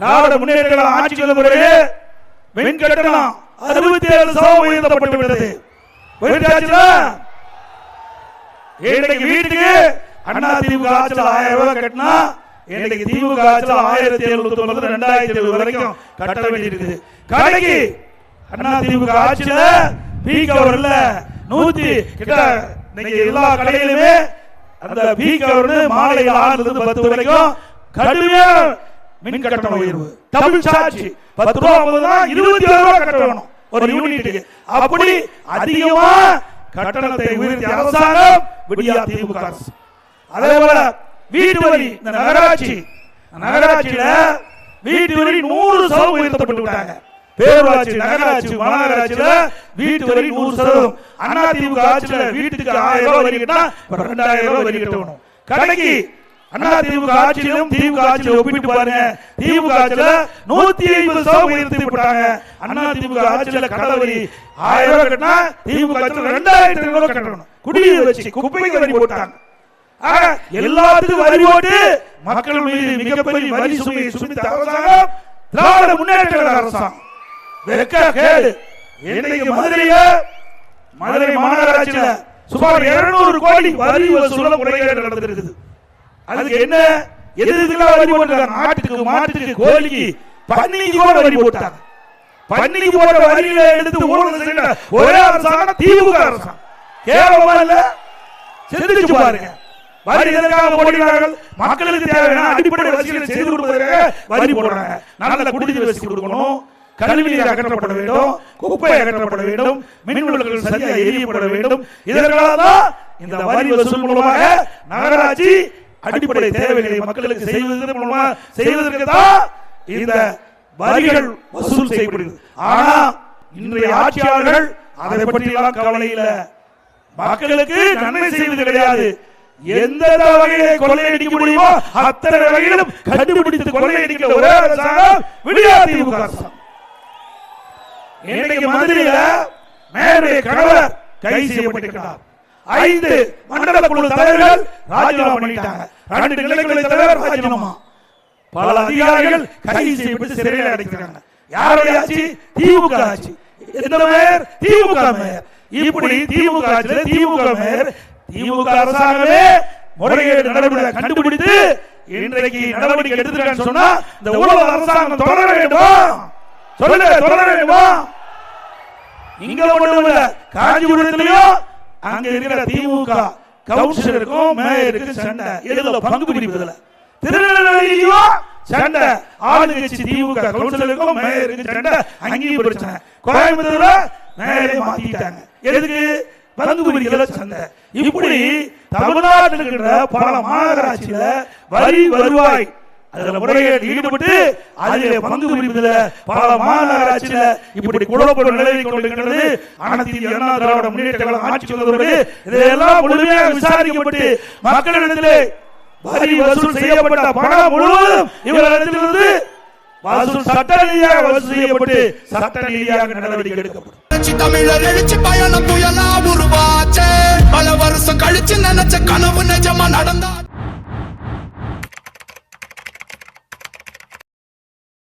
நாடு முன்னேற்ற ஆட்சி முறையே மின் கட்டணம் அறுபத்தி ஏழு சதவீதம் உயர்த்தப்பட்டு விட்டது இன்னைக்கு வீட்டுக்கு அண்ணா திமுக ஆட்சியில் ஆயிரம் ரூபாய் கட்டினா இன்னைக்கு திமுக ஆட்சியில் ஆயிரத்தி எழுநூத்தி ஒன்பது ரெண்டாயிரத்தி எழுபது வரைக்கும் கட்ட வேண்டியிருக்குது. கடைக்கு அண்ணா திமுக ஆட்சியில் பீக் அவர் நூத்தி கிட்ட இன்னைக்கு எல்லா கடையிலுமே அந்த பீக் அவர்னு மாலை ஆறுல இருந்து பத்து வரைக்கும் கடுமையா மின் கட்டண உயர்வு. டபுள் சார்ஜ் பத்து ரூபா ஐம்பதுனா இருபத்தி ஏழு ரூபா கட்டணும். ஒரு யூனிட்டுக்கு அப்படி அதிகமா கட்டணத்தை உயர்த்திய அரசாங்கம் விடியா திமுக அரசு. அதே போல வீட்டு வரி இந்த நகராட்சி. நகராட்சியில வீட்டு வரி நூறு சதவீதம் உயர்த்தப்பட்டு விட்டாங்க. பேரூராட்சி நகராட்சி மாநகராட்சியில வீட்டு வரி நூறு சதவீதம். அண்ணா திமுக ஆட்சியில வீட்டுக்கு ஆயிரம் ரூபாய் வரி கட்டினா ரெண்டாயிரம் ரூபாய் வரி கட்டணும். கடைக்கு அண்ணா திமுக ஆட்சியிலும் திமுக ஆட்சியில ஒப்பிட்டு பாருங்க. திமுக ஆட்சியில நூத்தி ஐம்பது சதவீதம் உயர்த்தி விட்டாங்க அண்ணா திமுக ஆட்சியில கடலவரி ஆயிரம் ரூபாய் கட்டினா திமுக ஆட்சியில ரெண்டாயிரத்தி ஐநூறு ரூபாய் கட்டணும். குடிநீர் வச்சு குப்பைக்கு வரி போட்டாங்க. எல்லாத்துக்கும் வரி போட்டு மக்கள் மீது மிகப்பெரிய வரி சுமையை சுமித்த அரசாங்கம் திராவிட முன்னேற்ற அரசாங்கம். வெக்க கேடு. இன்னைக்கு மதுரையில மதுரை மாநகராட்சியில சுமார் 200 கோடி வரி வசூல முறைகேடு நடந்திருக்குது. அதுக்கு என்ன? எது எதுக்கெல்லாம் வரி போட்டாங்க ஆட்டுக்கு மாட்டுக்கு கோழிக்கு பன்னிக்கு கூட வரி போட்டாங்க. பன்னிக்கு போட்ட வரியில எடுத்து ஊழல் செய்யற ஒரே அரசாங்கம் திமுக அரசாங்கம். கேவலமா இல்ல? சிந்திச்சு பாருங்க. வரி எதற்காக போடுகிறார்கள் மக்களுக்கு தேவையான அடிப்படை வசதிகளை செய்து கொடுப்பதற்காக வரி போடுறாங்க. நல்ல குடிநீர் வசதி கொடுக்கணும். கல்வி அகற்றப்பட வேண்டும். குப்பை அகற்றப்பட வேண்டும். மின் விளக்குகள் சரியாக எரியப்பட வேண்டும். இதற்காக தான் இந்த வரி வசூல் மூலமாக நகராட்சி அடிப்படை தேவைகளை மக்களுக்கு செய்வதன் மூலமா செய்வதற்கு தான் இந்த வரிகள் வசூல் செய்யப்படுகிறது. ஆனா இன்றைய ஆட்சியாளர்கள் அதை பற்றி எல்லாம் கவலை இல்லை. மக்களுக்கு நன்மை செய்வது கிடையாது. எந்த வகையிலே கொள்ளையடிக்க முடியுமோ அத்தனை வகையிலும் கண்டுபிடித்து கொள்ளையடிக்கிற ஒரே அரசாங்கம் விடியா திமுக அரசாங்கம். இன்னைக்கு மதுரையில மேயருடைய கணவர் கைது செய்யப்பட்டிருக்கிறார். ஐந்து மண்டல குழு தலைவர்கள் ராஜினாமா பண்ணிட்டாங்க. ரெண்டு நிலைக்குழு தலைவர் ராஜினாமா. பல அதிகாரிகள் கைது செய்யப்பட்டு சிறையில் அடைக்கிறாங்க யாருடைய ஆட்சி? திமுக ஆட்சி. எந்த மேயர்? திமுக மேயர். இப்படி திமுக ஆட்சியில் திமுக மேயர் திமுக அரசாங்கமே முறைகேடு நடவடிக்கை கண்டுபிடித்து இன்றைக்கு நடவடிக்கை எடுத்துருக்கான்னு சொன்னா இந்த உலக அரசாங்கம் தொடர வேண்டும்? சொல்லுங்க தொடர வேண்டுமா? இங்க ஒண்ணும் இல்ல காஞ்சிபுரத்திலையும் அங்க இருக்கிற திமுக கவுன்சிலருக்கும் மேயருக்கும் சண்டை. எதுல பங்கு பிடிப்பதில்லை. திருநெல்வேலியும் சண்டை. ஆளுங்கட்சி திமுக கவுன்சிலருக்கும் மேயருக்கும் சண்டை. அங்கேயும் பிரச்சனை. கோயம்புத்தூர்ல மேயரை மாத்திட்டாங்க. எதுக்கு? பங்கு பிடிக்கல சண்டை. இப்படி தமிழ்நாட்டில் இருக்கிற பல மாநகராட்சியில வரி வருவாய் அதுல முறைகேடு ஈடுபட்டு அதிலே பங்கு பிடிப்பதில் பல மாநகராட்சியில இப்படி குழப்பம் நிலவி கொண்டிருக்கிறது. அனைத்து அண்ணா திராவிட முன்னேற்ற கழகம் ஆட்சி சொல்வதோடு இதையெல்லாம் முழுமையாக விசாரிக்கப்பட்டு மக்களிடத்திலே வரி வசூல் செய்யப்பட்ட பணம் முழுவதும் இவர்களிடத்திலிருந்து வசூல் சட்ட ரீதியாக வசூல் செய்யப்பட்டு சட்ட ரீதியாக நடவடிக்கை எடுக்கப்படும். தமிழர் எழுச்சி பயணம் புயலா உருவாச்சே. பல வருஷம் கழிச்சு நினைச்ச கனவு நிஜமா நடந்தா